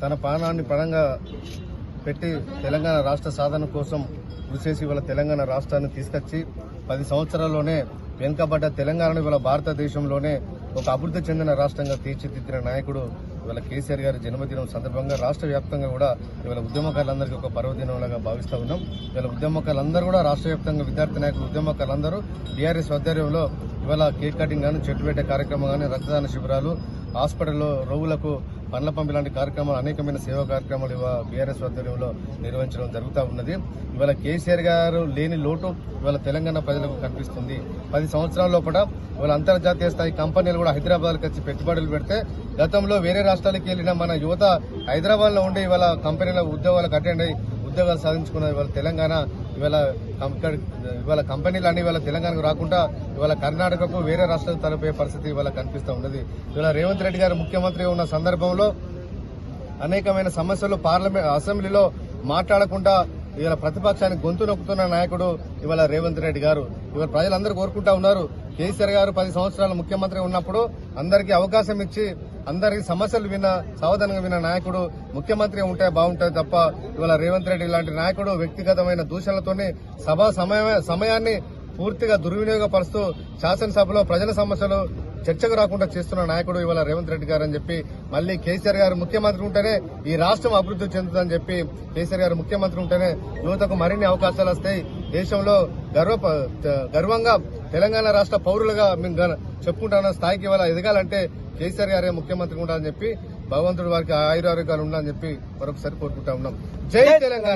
తన ప్రాణాన్ని పణంగా పెట్టి తెలంగాణ రాష్ట్ర సాధన కోసం కృషి చేసి ఇవాళ తెలంగాణ రాష్ట్రాన్ని తీసుకొచ్చి పది సంవత్సరాల్లోనే వెనుకబడ్డ తెలంగాణను ఇవాళ భారతదేశంలోనే ఒక అభివృద్ధి చెందిన రాష్ట్రంగా తీర్చిదిద్దిన నాయకుడు ఇవాళ కేసీఆర్ గారి జన్మదినం సందర్భంగా రాష్ట్ర వ్యాప్తంగా కూడా ఇవాళ ఉద్యమకారులందరికీ ఒక పర్వదినంలాగా భావిస్తూ ఉన్నాం. ఇవాళ ఉద్యమకారులందరూ కూడా రాష్ట్ర వ్యాప్తంగా విద్యార్థి నాయకులు ఉద్యమకారులందరూ బీఆర్ఎస్ ఆధ్వర్యంలో ఇవాళ కేక్ కటింగ్ కానీ చెట్టు పెట్టే కార్యక్రమం కానీ రక్తదాన శిబిరాలు హాస్పిటల్లో రోగులకు పండ్ల పంపి లాంటి కార్యక్రమాలు అనేకమైన సేవా కార్యక్రమాలు ఇవాళ బీఆర్ఎస్ ఆధ్వర్యంలో నిర్వహించడం జరుగుతూ ఉన్నది. ఇవాళ కేసీఆర్ గారు లేని లోటు ఇవాళ తెలంగాణ ప్రజలకు కనిపిస్తుంది. పది సంవత్సరాల లోపల ఇవాళ అంతర్జాతీయ స్థాయి కంపెనీలు కూడా హైదరాబాద్కి వచ్చి పెట్టుబడులు పెడితే గతంలో వేరే రాష్ట్రాలకు వెళ్ళిన మన యువత హైదరాబాద్లో ఉండే ఉండి ఇవాళ కంపెనీల ఉద్యోగాలకు అటెండ్ అయ్యి ఉద్యోగాలు సాధించుకున్న ఇవాళ తెలంగాణ ఇవాళ ఇవాళ కంపెనీలు అన్ని ఇవాళ తెలంగాణకు రాకుండా ఇవాళ కర్ణాటకకు వేరే రాష్ట్రాలకు తరలిపోయే పరిస్థితి ఇవాళ కనిపిస్తూ ఉన్నది. ఇవాళ రేవంత్ రెడ్డి గారు ముఖ్యమంత్రి ఉన్న సందర్భంలో అనేకమైన సమస్యలు పార్లమెంట్ అసెంబ్లీలో మాట్లాడకుండా ఇవాళ ప్రతిపక్షానికి గొంతు నొక్కుతున్న నాయకుడు ఇవాళ రేవంత్ రెడ్డి గారు. ఇవాళ ప్రజలందరూ కోరుకుంటా ఉన్నారు. కేసీఆర్ గారు పది సంవత్సరాలు ముఖ్యమంత్రి ఉన్నప్పుడు అందరికీ అవకాశం ఇచ్చి అందరికి సమస్యలు విన్న సావధానంగా విన్న నాయకుడు ముఖ్యమంత్రి ఉంటే బాగుంటుంది తప్ప ఇవాళ రేవంత్ రెడ్డి లాంటి నాయకుడు వ్యక్తిగతమైన దూషణలతోనే సభా సమయ సమయాన్ని పూర్తిగా దుర్వినియోగపరుస్తూ శాసనసభలో ప్రజల సమస్యలు చర్చకు రాకుండా చేస్తున్న నాయకుడు ఇవాళ రేవంత్ రెడ్డి గారు అని చెప్పి మళ్ళీ కేసీఆర్ గారు ముఖ్యమంత్రి ఉంటేనే ఈ రాష్ట్రం అభివృద్ధి చెందుతుందని చెప్పి కేసీఆర్ గారు ముఖ్యమంత్రి ఉంటేనే యువతకు మరిన్ని అవకాశాలు వస్తాయి. దేశంలో గర్వ గర్వంగా తెలంగాణ రాష్ట్ర పౌరులుగా మేము గన- చెప్పుకుంటున్న స్థాయికి ఇవాళ ఎదగాలంటే కేసీఆర్ గారే ముఖ్యమంత్రి ఉండాలని చెప్పి భగవంతుడు వారికి ఆయురారోగ్యాలు ఉండాలని చెప్పి మరొకసారి కోరుకుంటా ఉన్నాం. జై తెలంగాణ!